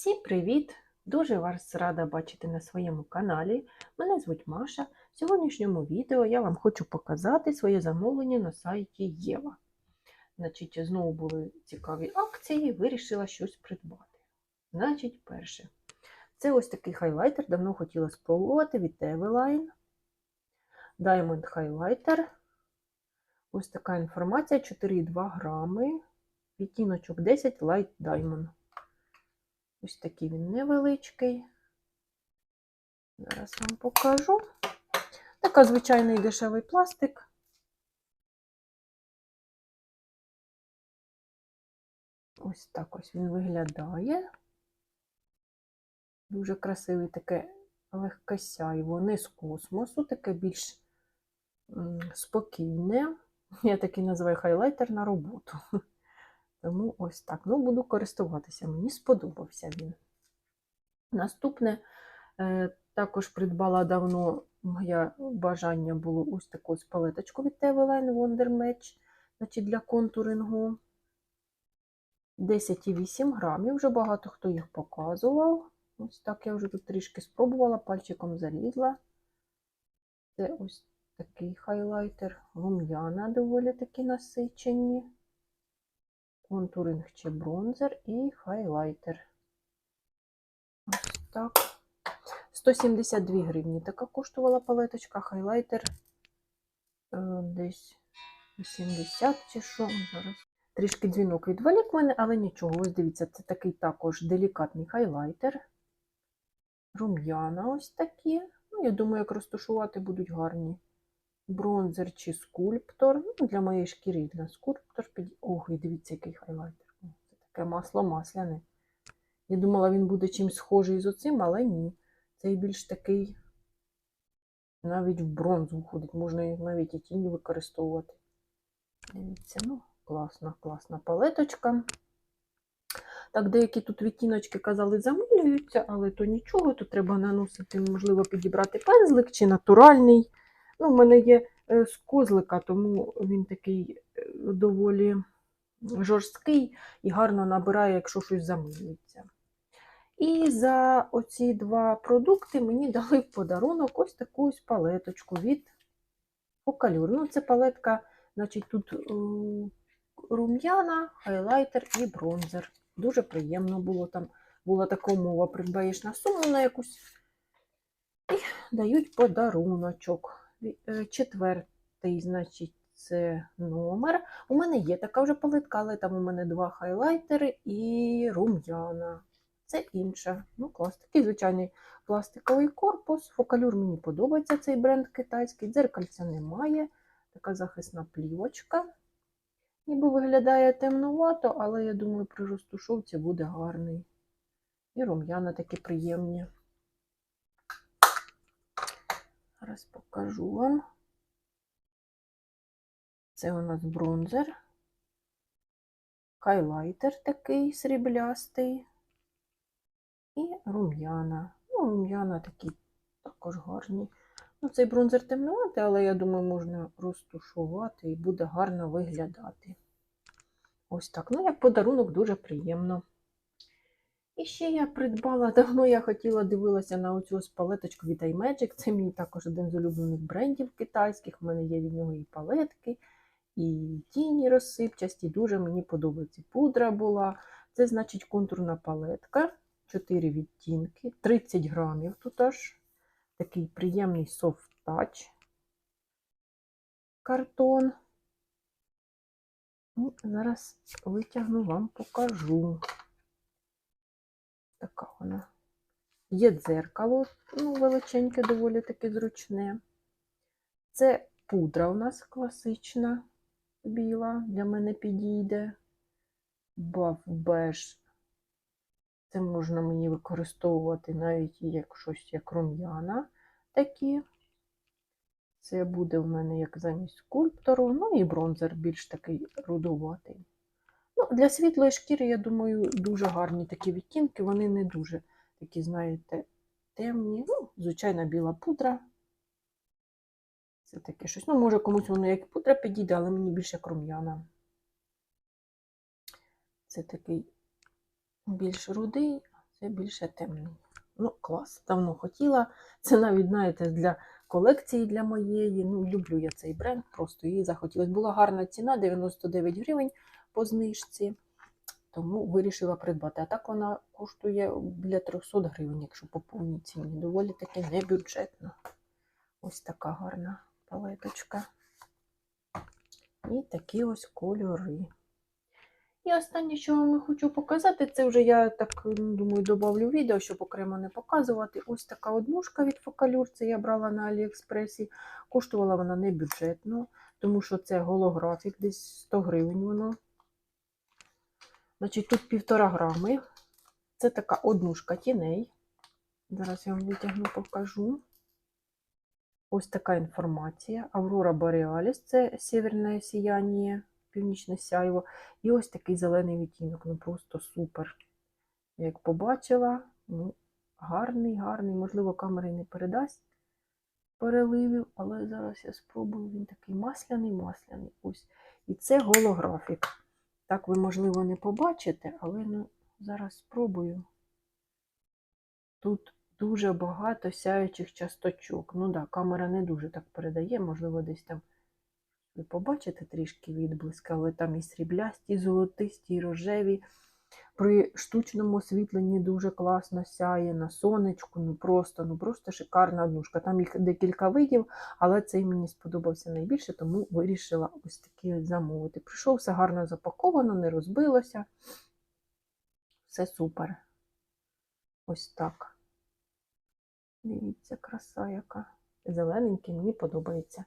Всім привіт! Дуже вас рада бачити на своєму каналі. Мене звуть Маша. В сьогоднішньому відео я вам хочу показати своє замовлення на сайті Єва. Значить, знову були цікаві акції, вирішила щось придбати. Значить, перше. Це ось такий хайлайтер, давно хотіла спробувати від Eveline. Diamond Highlighter. Ось така інформація: 4,2 грами. Відтіночок 10 Light Diamond. Ось такий він невеличкий. Зараз вам покажу. Така звичайний дешевий пластик. Ось так ось він виглядає. Дуже красивий таке легке сяйво, не з космосу, таке більш спокійне. Я такий називаю хайлайтер на роботу. Тому ось так. Ну, буду користуватися. Мені сподобався він. Наступне, е, також придбала давно, моє бажання було ось таку палеточку від Eveline Wonder Match, значить для контурингу. 10,8 грамів, вже багато хто їх показував. Ось так я вже тут трішки спробувала, пальчиком залізла. Це ось такий хайлайтер. Рум'яна доволі такі насичені контуринг чи бронзер і хайлайтер. Ось так. 172 гривні така коштувала палеточка, хайлайтер е, десь 80 чи що. Зараз. Трішки дзвінок відволік мене, але нічого. Ось дивіться, це такий також делікатний хайлайтер. Рум'яна ось такі. Ну, я думаю, як розташувати будуть гарні бронзер чи скульптор. Ну, для моєї шкіри для скульптор. Ох, і дивіться, який хайлайтер. Це таке масло масляне. Я думала, він буде чимось схожий з оцим, але ні. Цей більш такий навіть в бронзу входить. Можна навіть і тіні використовувати. Дивіться, ну, класна, класна палеточка. Так, деякі тут відтіночки казали, замилюються, але то нічого, тут треба наносити, можливо, підібрати пензлик чи натуральний. Ну, в мене є е, з козлика, тому він такий е, доволі жорсткий і гарно набирає, якщо щось замилюється. І за оці два продукти мені дали в подарунок ось таку ось палеточку від Фокалюр. Ну, це палетка, значить, тут е, рум'яна, хайлайтер і бронзер. Дуже приємно було там. Була така умова, придбаєш на суму на якусь і дають подаруночок. Е, Четвертий, значить, це номер. У мене є така вже палитка, але там у мене два хайлайтери і рум'яна. Це інша. Ну, клас. Такий звичайний пластиковий корпус. Фокалюр мені подобається цей бренд китайський. Дзеркальця немає. Така захисна плівочка. Ніби виглядає темнувато, але я думаю, при розтушовці буде гарний. І рум'яна такі приємні. Зараз покажу вам. Це у нас бронзер, хайлайтер такий сріблястий і рум'яна. Ну, рум'яна такі також гарні. Ну, цей бронзер темнуватий, але я думаю, можна розтушувати і буде гарно виглядати. Ось так. Ну, як подарунок, дуже приємно. І ще я придбала, давно я хотіла дивилася на оцю палеточку від iMagic. Це мій також один з улюблених брендів китайських. У мене є від нього і палетки, і тіні розсипчасті. Дуже мені подобається. Пудра була. Це значить контурна палетка. 4 відтінки, 30 грамів тут аж. Такий приємний soft touch картон. І зараз витягну вам покажу. Така вона. Є дзеркало, ну, величеньке, доволі таки зручне. Це пудра у нас класична, біла, для мене підійде. Баф беж. Це можна мені використовувати навіть як щось як рум'яна такі. Це буде в мене як замість скульптору, ну і бронзер більш такий рудуватий. Ну, Для світлої шкіри, я думаю, дуже гарні такі відтінки, вони не дуже такі, знаєте, темні. Ну, звичайна біла пудра. Це таке щось. Ну, може, комусь воно як пудра підійде, але мені більше як рум'яна. Це такий більш рудий, Це більше темний. Ну, клас, давно хотіла. Це навіть, знаєте, для колекції для моєї. Ну, люблю я цей бренд, просто її захотілося. Була гарна ціна 99 гривень по знижці, тому вирішила придбати. А так вона коштує біля 300 гривень, якщо по повній ціні. Доволі таки небюджетно. Ось така гарна палеточка. І такі ось кольори. І останнє, що вам хочу показати, це вже я так думаю, додавлю відео, щоб окремо не показувати. Ось така однушка від Фокалюр, це я брала на Аліекспресі. Коштувала вона не бюджетно, тому що це голографік, десь 100 гривень воно. Значить, тут півтора грами. Це така однушка тіней. Зараз я вам витягну, покажу. Ось така інформація. Аврора Бореаліс це северне сіяння, північне сяйво. І ось такий зелений відтінок. Ну просто супер. Як побачила, ну, гарний, гарний. Можливо, камера й не передасть переливів, але зараз я спробую. Він такий масляний, масляний. Ось. І це голографік. Так ви, можливо, не побачите, але ну, зараз спробую. Тут дуже багато сяючих часточок. Ну так, да, камера не дуже так передає, можливо, десь там ви побачите трішки відблиска, але там і сріблясті, і золотисті, і рожеві. При штучному освітленні дуже класно сяє на сонечку. Ну просто, ну просто шикарна однушка. Там їх декілька видів, але цей мені сподобався найбільше, тому вирішила ось от замовити. Прийшов все гарно запаковано, не розбилося. Все супер. Ось так. Дивіться, краса яка. Зелененький, мені подобається.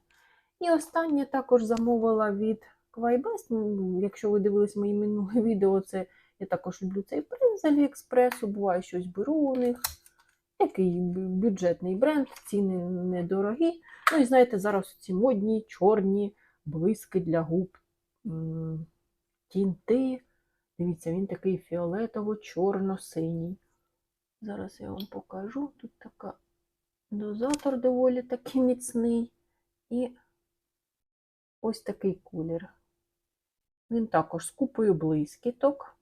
І останнє також замовила від Quaibest. Ну, Якщо ви дивились мої минуле відео, це я також люблю цей бренд з Аліекспресу, буває щось беру у них. Такий бюджетний бренд, ціни недорогі. Ну і знаєте, зараз ці модні, чорні блиски для губ, тінти. Дивіться, він такий фіолетово-чорно-синій. Зараз я вам покажу. Тут така дозатор доволі такий міцний. І ось такий колір. Він також з купою блискіток.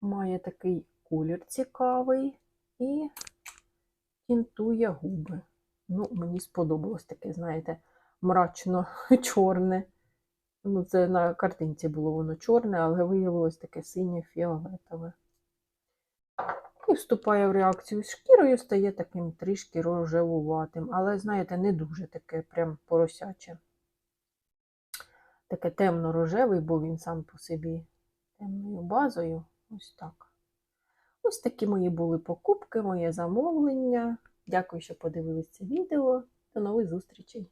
Має такий колір цікавий і тінтує губи. Ну, мені сподобалось таке, знаєте, мрачно-чорне. Ну, це на картинці було воно чорне, але виявилось таке синє-фіолетове. І вступає в реакцію з шкірою, стає таким трішки рожевуватим. Але, знаєте, не дуже таке прям поросяче. Таке темно-рожевий, бо він сам по собі темною базою. Ось так. Ось такі мої були покупки, моє замовлення. Дякую, що подивилися це відео. До нових зустрічей!